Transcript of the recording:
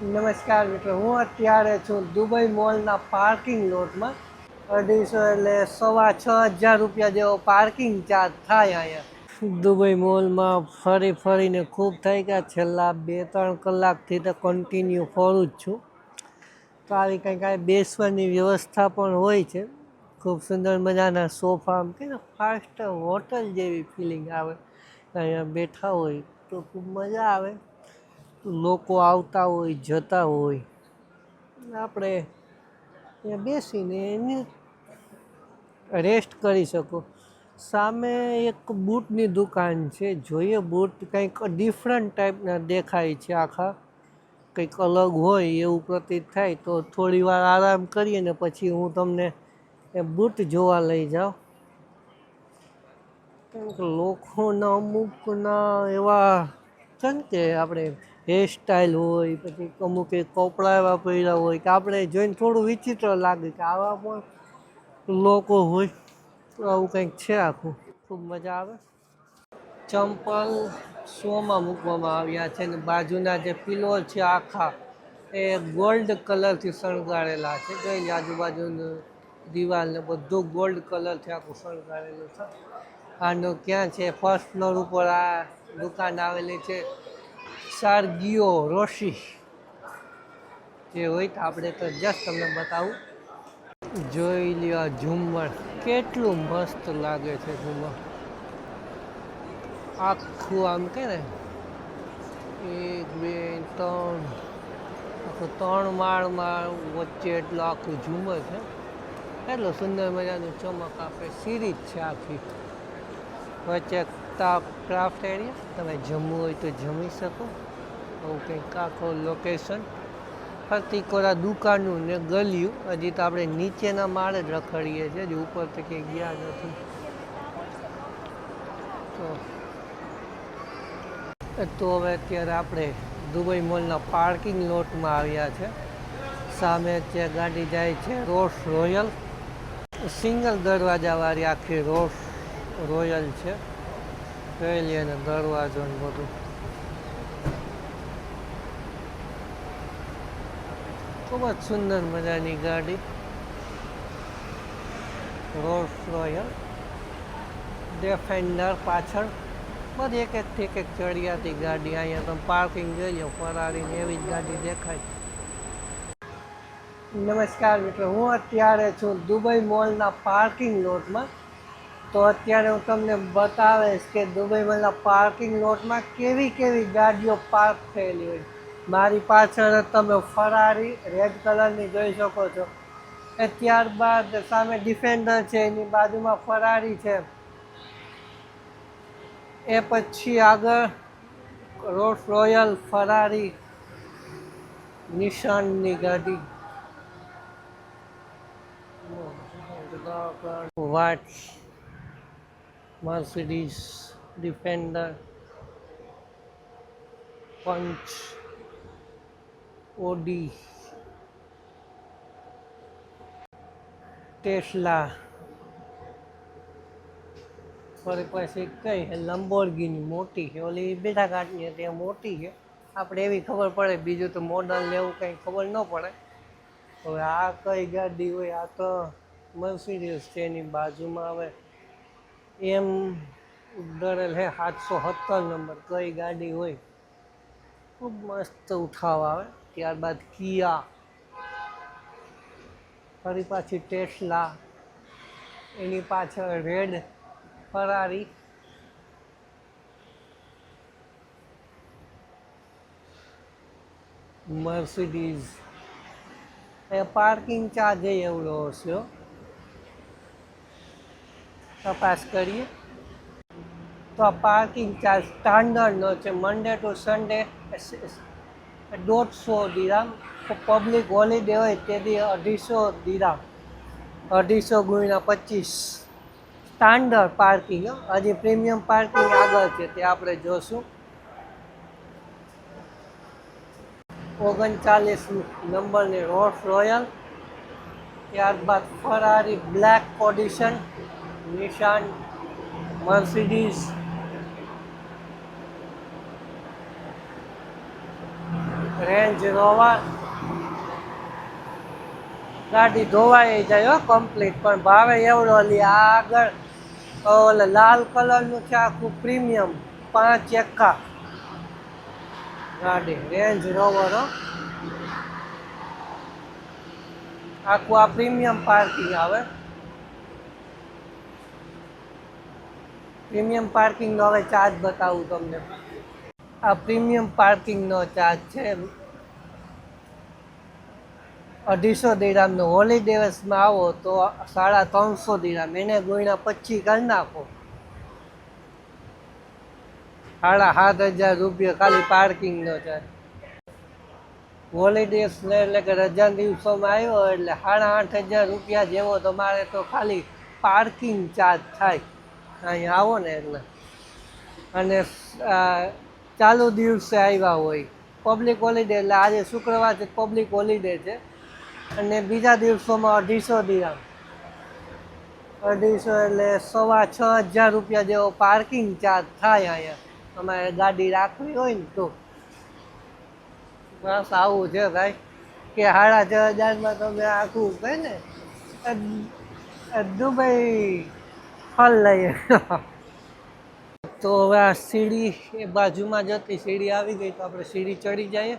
નમસ્કાર મિત્રો, હું અત્યારે છું દુબઈ મોલના પાર્કિંગ લોટમાં. અઢીસો એટલે સવા છ હજાર રૂપિયા જેવો પાર્કિંગ ચાર્જ થાય અહીંયા. દુબઈ મોલમાં ફરી ફરીને ખૂબ થઈ ગયા. છેલ્લા બે ત્રણ કલાકથી તો કન્ટિન્યુ ફરું જ છું. તો આવી કંઈક આ બેસવાની વ્યવસ્થા પણ હોય છે. ખૂબ સુંદર મજાના સોફા, આમ કે ફાસ્ટ હોટલ જેવી ફિલિંગ આવે. અહીંયા બેઠા હોય તો ખૂબ મજા આવે. લોકો આવતા હોય, જતા હોય. આપણે બેસીને એની રેસ્ટ કરી શકો. સામે એક બૂટની દુકાન છે. જોઈએ, બૂટ કંઈક ડિફરન્ટ ટાઈપના દેખાય છે આખા. કંઈક અલગ હોય એવું પ્રતીત થાય તો થોડી વાર આરામ કરીએ ને પછી હું તમને એ બૂટ જોવા લઈ જાઉં. કારણ કે લોકોના અમુકના એવા ને કે આપણે હેરસ્ટાઈલ હોય, પછી અમુક એ કપડાં એવા પહેર્યા હોય કે આપણે જોઈને થોડું વિચિત્ર લાગે કે આવા પણ લોકો હોય. આવું કંઈક છે આખું. ખૂબ મજા આવે. ચંપલ શોમાં મૂકવામાં આવ્યા છે ને બાજુના જે પિલો છે આખા, એ ગોલ્ડ કલરથી શણગારેલા છે. જોઈ આજુબાજુનું દિવાલને બધું ગોલ્ડ કલરથી આખું શણગારેલું છે. આનો ક્યાં છે? ફર્સ્ટ ફ્લોર ઉપર આ દુકાન આવેલી છે. સારગીઓ રોશી. જે હોય તો આપણે તો જસ્ટ તમને બતાવું. જોઈ લ્યો ઝુમ્મર કેટલું મસ્ત લાગે છે ઝુમ્મર આખું આમ કે ને, એક, બે, ત્રણ, આખું ત્રણ માળમાં વચ્ચે એટલું આખું ઝુમ્મર છે. એટલું સુંદર મજાનું ચમક આપે, સિરીજ છે આખી. વચ્ચે ક્રાફ્ટ એરિયા તમે જમવું હોય તો જમી શકો. આવું કાકો લોકેશન ફરતી કોરા દુકાનું ને ગલિયું. હજી તો આપણે નીચેના માળે જ રખડીએ છીએ, હજી ઉપર તો ક્યાંય ગયા નથી. તો તો હવે અત્યારે આપણે દુબઈ મોલના પાર્કિંગ લોટમાં આવ્યા છે. સામે જે ગાડી જાય છે રોસ રોયલ સિંગલ દરવાજાવાળી આખી રોસ રોયલ છે. જોઈ અને દરવાજો ને બધું. ખૂબ જ સુંદર મજાની ગાડી. રોલ્સ રોયલ ડેફેન્ડર પાછળ. બધી એક એકથી એક એક ચડિયાતી ગાડી. અહીંયા તમે પાર્કિંગ જોઈ લો ફરારીને એવી જ ગાડી દેખાય. નમસ્કાર મિત્રો, હું અત્યારે છું દુબઈ મોલના પાર્કિંગ લોટમાં તો અત્યારે હું તમને બતાવીશ કે દુબઈ મોલના પાર્કિંગ લોટમાં કેવી કેવી ગાડીઓ પાર્ક થયેલી હોય. મારી પાછળ તમે ફરારી રેડ કલરની જોઈ શકો છો. એ ત્યારબાદ સામે ડિફેન્ડર છે, એની બાજુમાં ફરારી છે. એ પછી આગળ રોલ્સ રોયલ ફરારી નિશાનની ગાડી. વાટ Mercedes Defender Punch Audi Tesla ફરી પછી કઈ લંબોર્ગીની મોટી છે. ઓલી બેઠા કાઢની તે મોટી છે. આપણે એવી ખબર પડે, બીજું તો મોડલ એવું કંઈ ખબર ન પડે. હવે આ કઈ ગાડી હોય? આ તો મર્સિડીઝ છે, એની બાજુમાં આવે એમ ડરેલ હે સાતસો સત્તર નંબર. કઈ ગાડી હોય? ખૂબ મસ્ત ઉઠાવ આવે. ત્યારબાદ કિયા. ફરી પાછી ટેસ્લા. એની પાછળ રેડ ફરારી. મર્સિડીઝ. એ પાર્કિંગ ચાર્જ એવડો હશે તપાસ કરીએ. તો આ પાર્કિંગ ચાર્જ સ્ટાન્ડર્ડનો છે. મંડે ટુ સન્ડે દોઢસો દિરામ. પબ્લિક હોલિડે હોય તેથી અઢીસો દિરામ. અઢીસો ગુણ્યા પચીસ. સ્ટાન્ડર્ડ પાર્કિંગ હજી પ્રીમિયમ પાર્કિંગ આગળ છે તે આપણે જોશું. ઓગણચાલીસ નંબરની રોલ્સ રોયલ. ત્યારબાદ ફરારી બ્લેક ઓડિશન નિશાન મર્સિડીઝ રેન્જ રોવર ગાડી ધોવાઈ જાય હો કમ્પ્લીટ પણ ભાવે એવડો લી આગળ. ઓલે લાલ કલરનું છે આખું પ્રીમિયમ પાંચ એકા ગાડી. રેન્જ રોવર આખું આ પ્રીમિયમ પાર્કિંગ આવે. પ્રીમિયમ પાર્કિંગનો હવે ચાર્જ બતાવું તમને. આ પ્રીમિયમ પાર્કિંગનો ચાર્જ છે. અઢીસો દિરામનો હોલિડેસમાં આવો તો સાડા ત્રણસો દિરામ. એને ગુણ્યા પચીસ કરી નાખો. સાડા સાત હજાર રૂપિયા ખાલી પાર્કિંગનો છે. હોલિડેસ એટલે કે રજા દિવસોમાં આવ્યો એટલે સાડા આઠ હજાર રૂપિયા જેવો તમારે તો ખાલી પાર્કિંગ ચાર્જ થાય. અહીં આવો ને એટલે. અને ચાલુ દિવસે આવ્યા હોય. પબ્લિક હોલિડે એટલે આજે શુક્રવાર છે, પબ્લિક હોલિડે છે. અને બીજા દિવસોમાં અઢીસો દિરામ અઢીસો એટલે સવા છ હજાર રૂપિયા જેવો પાર્કિંગ ચાર્જ થાય અહીંયા. અમારે ગાડી રાખવી હોય ને તો. બસ આવું છે ભાઈ. કે સાડા છ હજારમાં તમે આખું કહે ને દુબઈ ફલ લઈએ તો હવે આ સીડી, એ બાજુમાં જતી સીડી આવી ગઈ તો આપણે સીડી ચડી જઈએ.